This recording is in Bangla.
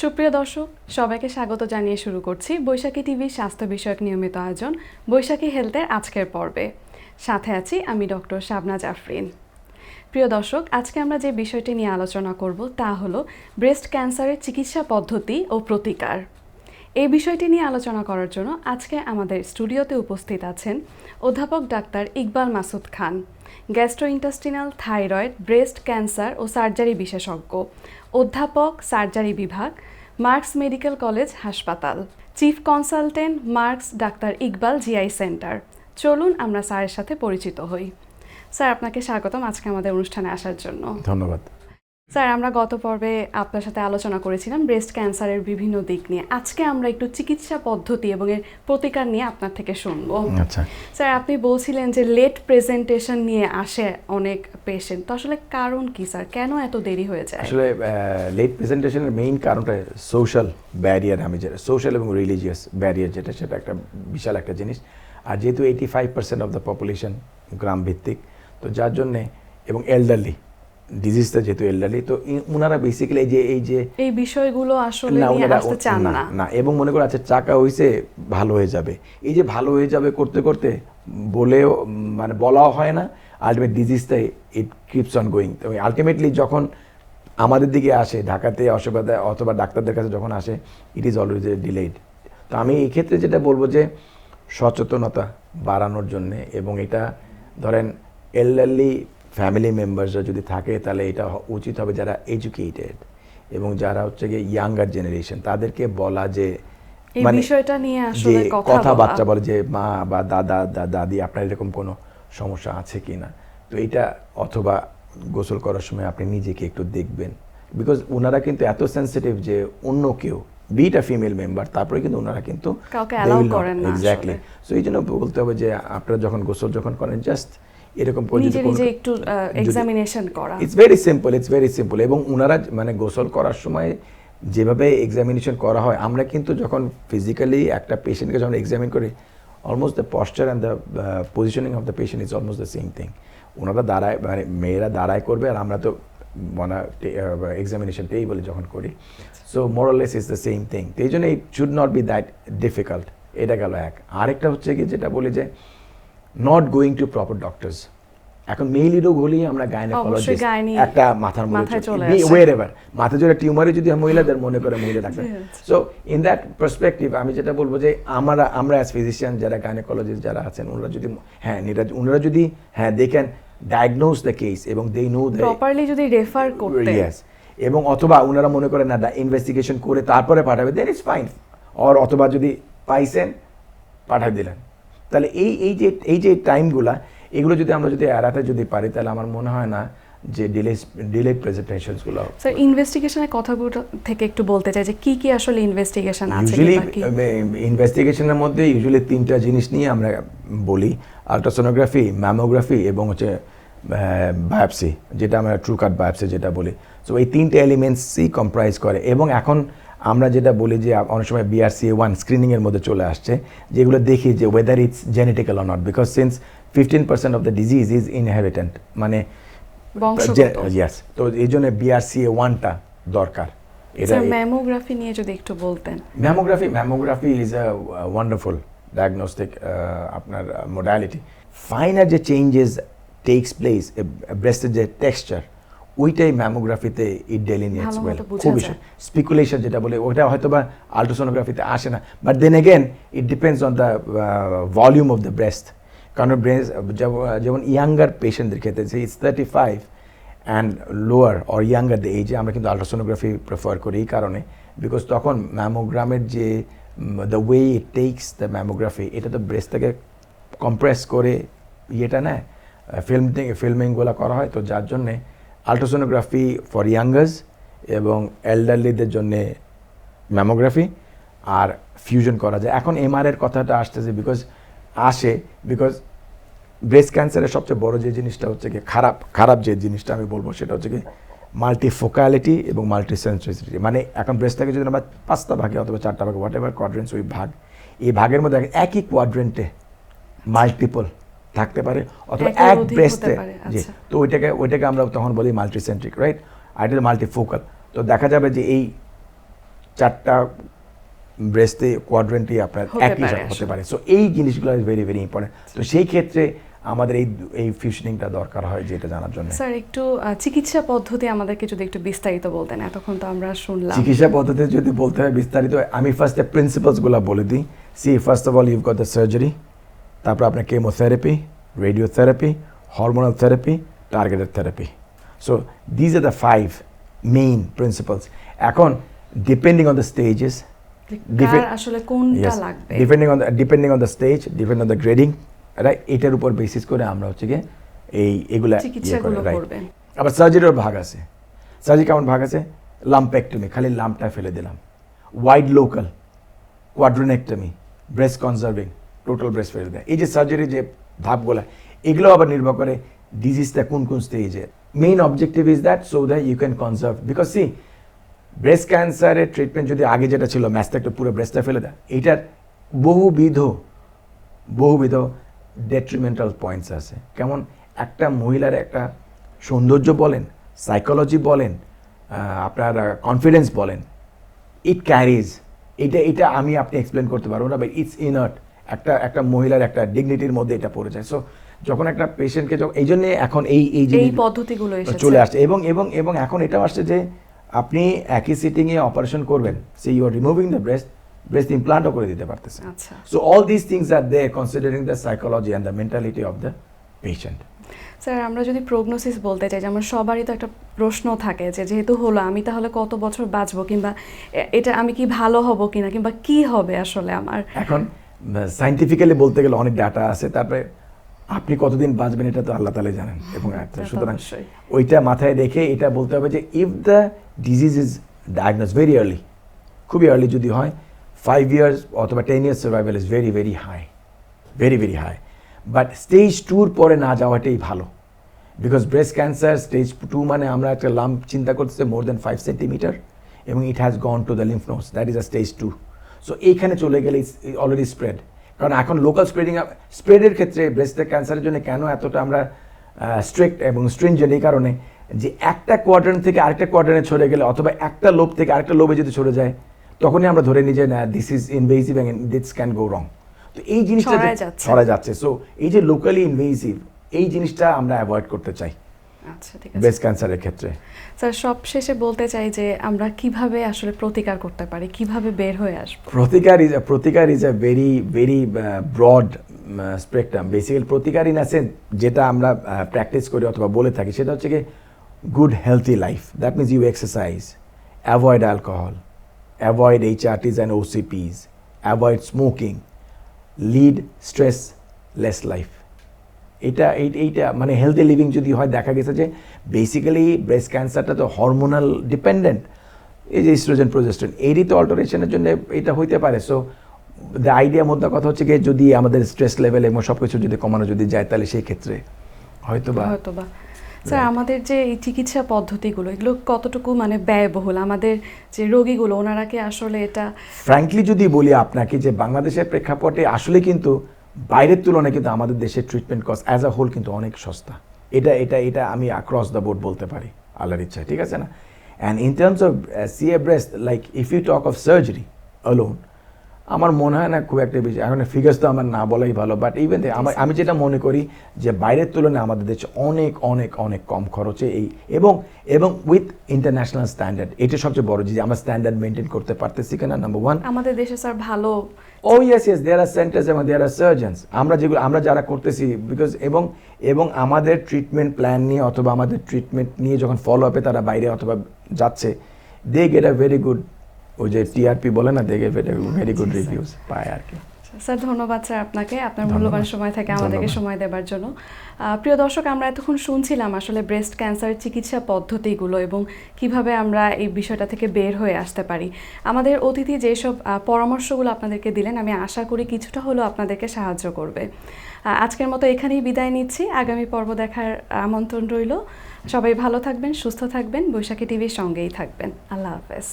সুপ্রিয় দর্শক, সবাইকে স্বাগত জানিয়ে শুরু করছি বৈশাখী টিভির স্বাস্থ্য বিষয়ক নিয়মিত আয়োজন, বৈশাখী হেলথের আজকের পর্বে। সাথে আছি আমি ডক্টর শাবনাজ আফরিন প্রিয় দর্শক, আজকে আমরা যে বিষয়টি নিয়ে আলোচনা করব তা হলো ব্রেস্ট ক্যান্সারের চিকিৎসা পদ্ধতি ও প্রতিকার। এই বিষয়টি নিয়ে আলোচনা করার জন্য আজকে আমাদের স্টুডিওতে উপস্থিত আছেন অধ্যাপক doctor Iqbal Masud Khan, gastrointestinal thyroid, breast cancer ও সার্জারি বিশেষজ্ঞ অধ্যাপক, সার্জারি বিভাগ, মার্কস মেডিকেল কলেজ, হাসপাতাল। Chief consultant, Marks doctor Iqbal GI centre. চলুন আমরা স্যারের সাথে পরিচিত হই। স্যার, আপনাকে স্বাগতম আজকে আমাদের অনুষ্ঠানে আসার জন্য। ধন্যবাদ। স্যার আমরা গত পর্বে আপনার সাথে আলোচনা করেছিলাম ব্রেস্ট ক্যান্সারের বিভিন্ন দিক নিয়ে। আজকে আমরা একটু চিকিৎসা পদ্ধতি এবং এর প্রতিকার নিয়ে আপনার থেকে শুনব। আচ্ছা। স্যার আপনি বলছিলেন যে লেট প্রেজেন্টেশন নিয়ে আসে অনেক পেশেন্ট তো আসলে কারণ কি স্যার? কেন এত দেরি হয়ে যায়? আসলে লেট প্রেজেন্টেশনের মেইন কারণটা সোশ্যাল ব্যারিয়ার আমি যেটা সোশ্যাল এবং রিলিজিয়াস ব্যারিয়ার যেটা সেটা একটা বিশাল একটা জিনিস। আর যেহেতু eighty five percent of the population গ্রাম ভিত্তিক তো যার জন্যে এবং এল্ডারলি ডিজিজটা যেহেতু এল্ডারলি তো ওনারা বেসিক্যালি যে এই যে এই বিষয়গুলো আসলে না নিয়ে ওনারা আসতে চান না না। এবং মনে করে আচ্ছা চাকা হইছে ভালো হয়ে যাবে। এই যে ভালো হয়ে যাবে করতে করতে বলেও মানে বলাও হয় না আলটিমেট ডিজিজটাই ইট কিপস অন গোয়িং তো আলটিমেটলি যখন আমাদের দিকে আসে ঢাকাতে অসুবিধা অথবা ডাক্তারদের কাছে যখন আসে it is always a delayed তো আমি এই ক্ষেত্রে যেটা বলব যে সচেতনতা বাড়ানোর জন্যে এবং এটা ধরেন এল্ডারলি ফ্যামিলি মেম্বার্সরা যদি থাকে তাহলে এটা উচিত হবে যারা এডুকেটেড এবং যারা হচ্ছে গিয়ে ইয়াঙ্গার জেনারেশন তাদেরকে বলা যে মানে বিষয়টা নিয়ে আসলে কথা কথাবার্তা বলে যে মা বা দাদা দাদি আপনার এরকম কোনো সমস্যা আছে কি না? তো এটা অথবা গোসল করার সময় আপনি নিজেকে একটু দেখবেন। বিকজ ওনারা কিন্তু এত সেন্সিটিভ যে অন্য কেউ বিটা ফিমেল মেম্বার তারপরে কিন্তু ওনারা কিন্তু এক্স্যাক্টলি সো এই জন্য বলতে হবে যে আপনারা যখন গোসল যখন করেন জাস্ট এরকম করে নিজে নিজে একটু এক্সামিনেশন করা। It's very simple it's very simple এবং ওনারা মানে গোসল করার সময় যেভাবে এক্সামিনেশন করা হয় আমরা কিন্তু যখন ফিজিক্যালি একটা পেশেন্টকে যখন এক্সামিন করি almost the posture and the positioning of the patient is almost the same thing ওনারা দাঁড়ায় মানে মেয়েরা দাঁড়ায় করবে আর আমরা তো মানে এক্সামিনেশন টেবলে যখন করি। So more or less is the same thing তো এই জন্য it should not be that difficult এটা গেল এক। আরেকটা হচ্ছে কি যেটা বলি যে not going to proper doctors এখন মেইলি রোগ হলেই আমরা গাইনোকোলজিস্ট একটা মাথার মধ্যে। ওয়ের এভার মাথা জোরে টিউমারে যদি মহিলাদের মনে করে মহিলা doctor. So in that perspective আমি যেটা বলব যে আমরা আমরা অ্যাজ ফিজিশিয়ান যারা গাইনোকোলজিস্ট যারা আছেন ওনারা যদি হ্যাঁ নিরা- ওনারা যদি হ্যাঁ they can diagnose the case এবং দে নো প্রপারলি যদি রেফার করতে। ইয়েস এবং অথবা ওনারা মনে করেন না ইনভেস্টিগেশন করে তারপরে পাঠাবে দেন ইজ ফাইন অর অথবা যদি পাইছেন পাঠাই দিলেন। তাহলে এই এই যে এই যে টাইমগুলা এগুলো যদি আমরা যদি এড়াতে যদি পারি তাহলে আমার মনে হয় না যে ডিলে ডিলে প্রেজেন্টেশনসগুলো স্যার ইনভেস্টিগেশনের কথাগুলো থেকে একটু বলতে চাই যে কি কি আসলে ইনভেস্টিগেশন আছে ইউজুয়ালি ইনভেস্টিগেশনের মধ্যে ইউজুয়ালি তিনটা জিনিস নিয়ে আমরা বলি। আলট্রাসোনোগ্রাফি ম্যামোগ্রাফি এবং হচ্ছে বায়োপসি যেটা আমরা ট্রুকাট বায়োপসি যেটা বলি। সো এই তিনটে এলিমেন্টসই কম্প্রাইজ করে। এবং এখন আমরা যেটা বলি যে অনেক সময় বিআরসি ওয়ান স্ক্রিনিংয়ের মধ্যে চলে আসছে যেগুলো দেখি যে whether it's genetical or not because since fifteen percent of the disease is inheritant মানে ইয়াস তো এই জন্য বিআরসি ওয়ানটা দরকার। ম্যামোগ্রাফি নিয়ে যদি একটু বলতেন। Mammography is a uh, wonderful uh, আপনার মোডালিটি ফাইনার যে চেঞ্জেস টেক্স প্লেস ব্রেস্টের যে টেক্সচার ওইটাই ম্যামোগ্রাফিতে ইট ডেলিনিয়েটস ওয়েল খুবই স্পিকুলেশন যেটা বলে ওটা হয়তো বা আলট্রাসোনোগ্রাফিতে আসে না। But then again it depends on the volume of the breast কারণ ব্রেস্ট যেমন ইয়াঙ্গার পেশেন্টদের ক্ষেত্রে যে it's thirty five and lower or younger the এজে আমরা কিন্তু আলট্রাসোনোগ্রাফি প্রেফার করি এই কারণে। বিকজ তখন ম্যামোগ্রামের যে the way it takes the mammography এটা তো ব্রেস্টটাকে কম্প্রেস করে ইয়েটা নেয়। ফিল্ম ফিল্মিংগুলো করা হয় তো যার জন্যে আলট্রাসোনোগ্রাফি ফর ইয়াঙ্গার্স এবং এল্ডারলিদের জন্যে ম্যামোগ্রাফি আর ফিউশন করা যায়। এখন এমআর এর কথাটা আসতেছে বিকজ আসে বিকজ ব্রেস্ট ক্যান্সারের সবচেয়ে বড় যে জিনিসটা হচ্ছে কি খারাপ খারাপ যে জিনিসটা আমি বলব সেটা হচ্ছে কি মাল্টিফোকালিটি এবং মাল্টি সেন্সিটিভিটি মানে এখন ব্রেস্টটাকে যদি আমরা পাঁচটা ভাগে অথবা চারটা ভাগে হোয়াট এভার কোয়াড্রেন্টস ওই ভাগ, এই ভাগের মধ্যে একই কোয়াড্রেন্টে মাল্টিপল থাকতে পারে অথবা এক ব্রেস্টে জি আচ্ছা। তো ওইটাকে ওইটাকে আমরা তখন বলি মাল্টিসেন্ট্রিক রাইট আর এটা মাল্টিফোকাল তো দেখা যাবে যে এই চারটা ব্রেস্টে কোয়াড্রেন্টই আপনার একই হতে পারে। সো এই জিনিসগুলো ইজ ভেরি ভেরি ইম্পর্টেন্ট তো সেই ক্ষেত্রে আমাদের এই এই ফিউশনিংটা দরকার হয় যেটা জানার জন্য। স্যার একটু চিকিৎসা পদ্ধতি আমাদেরকে যদি একটু বিস্তারিত বলতেন এতক্ষণ তো আমরা শুনলাম। চিকিৎসা পদ্ধতি যদি বলতে হয় বিস্তারিত আমি ফার্স্টে প্রিন্সিপালসগুলো বলে দিই। See first of all you got the surgery তারপর আপনার chemotherapy radiotherapy hormonal therapy targeted therapy so these are the five main principles এখন ডিপেন্ডিং অন দ্য স্টেজেস আসলে কোনটা লাগবে? Depending on depending on the stage depend on the grading right এটার উপর বেসিস করে আমরা হচ্ছে গিয়ে এই এগুলা ইয়ে. আবার সার্জারিরও ভাগ আছে। সার্জারি কেমন ভাগ আছে? লাম্পেক্টমি খালি লাম্পটা ফেলে দিলাম। Wide local quadrantectomy breast conserving total breast ফেলে দেয়। এই যে সার্জারি যে ধাপগুলো, এগুলো আবার নির্ভর করে ডিজিজটা কোন কোন স্টেজে main objective is that so that you can conserve because see breast ক্যান্সারের ট্রিটমেন্ট যদি আগে যেটা ছিল ম্যাস্টাকটা পুরো ব্রেস্টটা ফেলে দেয় এইটার বহুবিধ বহুবিধ ডেট্রিমেন্টাল পয়েন্টস আছে। কেমন একটা মহিলার একটা সৌন্দর্য বলেন সাইকোলজি বলেন আপনার কনফিডেন্স বলেন ইট ক্যারিজ এটা এটা আমি আপনি এক্সপ্লেন করতে পারব না বাট ইটস ইনার্ট একটা একটা মহিলার একটা ডিগনিটির মধ্যে এটা পড়ে যায়। সো যখন একটা পেশেন্টকে যখন এই জন্যে এখন এই এই জিনিস পদ্ধতিগুলো চলে আসছে। এবং এবং এবং এখন এটাও আসছে যে আপনি একই সিটিংয়ে অপারেশন করবেন। Say you are removing the breast breast ইমপ্লান্টও করে দিতে পারতেছে so all this things are they considering the psychology and the mentality of the patient sir আমরা যদি প্রগনোসিস বলতে চাই যেমন সবারই তো একটা প্রশ্ন থাকে যে যেহেতু হলো আমি তাহলে কত বছর বাঁচবো? কিংবা এটা আমি কি ভালো হব কিনা? কিংবা কি হবে আসলে আমার? এখন সাইন্টিফিক্যালি বলতে গেলে অনেক ডাটা আছে তারপরে আপনি কতদিন বাঁচবেন এটা তো আল্লাহ তালে জানেন এবং সুতরাং ওইটা মাথায় রেখে এটা বলতে হবে যে if the disease is diagnose very early খুবই আর্লি যদি হয় ফাইভ ইয়ার্স অথবা ten years survival is very very high very very high but stage টুর পরে না যাওয়াটাই ভালো। Because breast cancer stage two মানে আমরা একটা লাম্প চিন্তা করতেছে মোর দেন ফাইভ সেন্টিমিটার এবং it has gone to the lymph nodes that is a stage two so এইখানে চলে গেলে অলরেডি স্প্রেড কারণ এখন লোকাল স্প্রেডিং স্প্রেডের ক্ষেত্রে ব্রেস্ট ক্যান্সারের জন্য কেন এতটা আমরা স্ট্রিক্ট এবং স্ট্রিনজেন্ট এই কারণে যে একটা কোয়ার্টার থেকে আরেকটা কোয়ার্টারে ছড়ে গেলে অথবা একটা লোভ থেকে আরেকটা লোভে যদি ছড়ে যায় তখনই আমরা ধরে নিই যে না this is invasive and this can go wrong তো এই জিনিসটা ছড়ায় যাচ্ছে। সো এই যে লোকালি ইনভেসিভ এই জিনিসটা আমরা অ্যাভয়েড করতে চাই। ব্রেস্ট ক্যান্সারের ক্ষেত্রে। স্যার সব শেষে বলতে চাই যে আমরা কীভাবে আসলে প্রতিকার করতে পারি কীভাবে বের হয়ে আসব? প্রতিকার ইজ প্রতিকার is a very very broad spectrum basically প্রতিকার ইন আছে যেটা আমরা প্র্যাকটিস করি অথবা বলে থাকি সেটা হচ্ছে কি good healthy life that means you exercise avoid alcohol avoid HRTs and OCPs avoid smoking lead stress less life এটা এই- এইটা মানে হেলদি লিভিং যদি হয় দেখা গেছে যে বেসিক্যালি ব্রেস্ট ক্যান্সারটা তো হরমোনাল ডিপেন্ডেন্ট এই যে ইস্ট্রোজেন প্রোজেস্ট্রন এরই তো অল্টারেশনের জন্য এটা হইতে পারে। সো দ্য আইডিয়া মধ্যে কথা হচ্ছে কি যদি আমাদের স্ট্রেস লেভেল এবং সব কিছু যদি কমানো যদি যায় তাহলে সেই ক্ষেত্রে হয়তো বা হয়তো বা স্যার আমাদের যে এই চিকিৎসা পদ্ধতিগুলো এগুলো কতটুকু মানে ব্যয়বহুল? আমাদের যে রোগীগুলো ওনারা কি আসলে এটা ফ্র্যাঙ্কলি যদি বলি আপনাকে যে বাংলাদেশের প্রেক্ষাপটে আসলে কিন্তু বাইরের তুলনায় কিন্তু আমাদের দেশের treatment cost as a whole কিন্তু অনেক সস্তা। এটা এটা এটা আমি অ্যাক্রস দ্য বোর্ড বলতে পারি, আল্লাহর ইচ্ছা ঠিক আছে না? And in terms of see a breast like if you talk of surgery alone আমার মনে হয় না খুব একটা বেশি। এখন ফিগার্স তো আমার না বলাই ভালো বাট ইভেন আমার আমি যেটা মনে করি যে বাইরের তুলনায় আমাদের দেশে অনেক অনেক অনেক কম খরচে এই এবং এবং উইথ ইন্টারন্যাশনাল স্ট্যান্ডার্ড এটা সবচেয়ে বড় যে আমরা স্ট্যান্ডার্ড মেনটেন করতে পারতেছি কিনা নাম্বার ওয়ান আমাদের দেশে স্যার ভালো। ও yes yes there are centres এবং দেয়ার আর সার্জনস আমরা যেগুলো আমরা যারা করতেছি বিকজ এবং এবং আমাদের ট্রিটমেন্ট প্ল্যান নিয়ে অথবা আমাদের ট্রিটমেন্ট নিয়ে যখন ফলো আপে তারা বাইরে অথবা যাচ্ছে they get a very good ওই যে টিআরপি বলে না they get very good. Reviews পায় আর কি। স্যার ধন্যবাদ স্যার আপনাকে আপনার মূল্যবান সময় থেকে আমাদেরকে সময় দেওয়ার জন্য। প্রিয় দর্শক আমরা এতক্ষণ শুনছিলাম আসলে ব্রেস্ট ক্যান্সার চিকিৎসা পদ্ধতিগুলো এবং কীভাবে আমরা এই বিষয়টা থেকে বের হয়ে আসতে পারি। আমাদের অতিথি যেসব পরামর্শগুলো আপনাদেরকে দিলেন আমি আশা করি কিছুটা হলেও আপনাদেরকে সাহায্য করবে। আজকের মতো এখানেই বিদায় নিচ্ছি। আগামী পর্ব দেখার আমন্ত্রণ রইল। সবাই ভালো থাকবেন সুস্থ থাকবেন। বৈশাখী টিভির সঙ্গেই থাকবেন। আল্লাহ হাফেজ।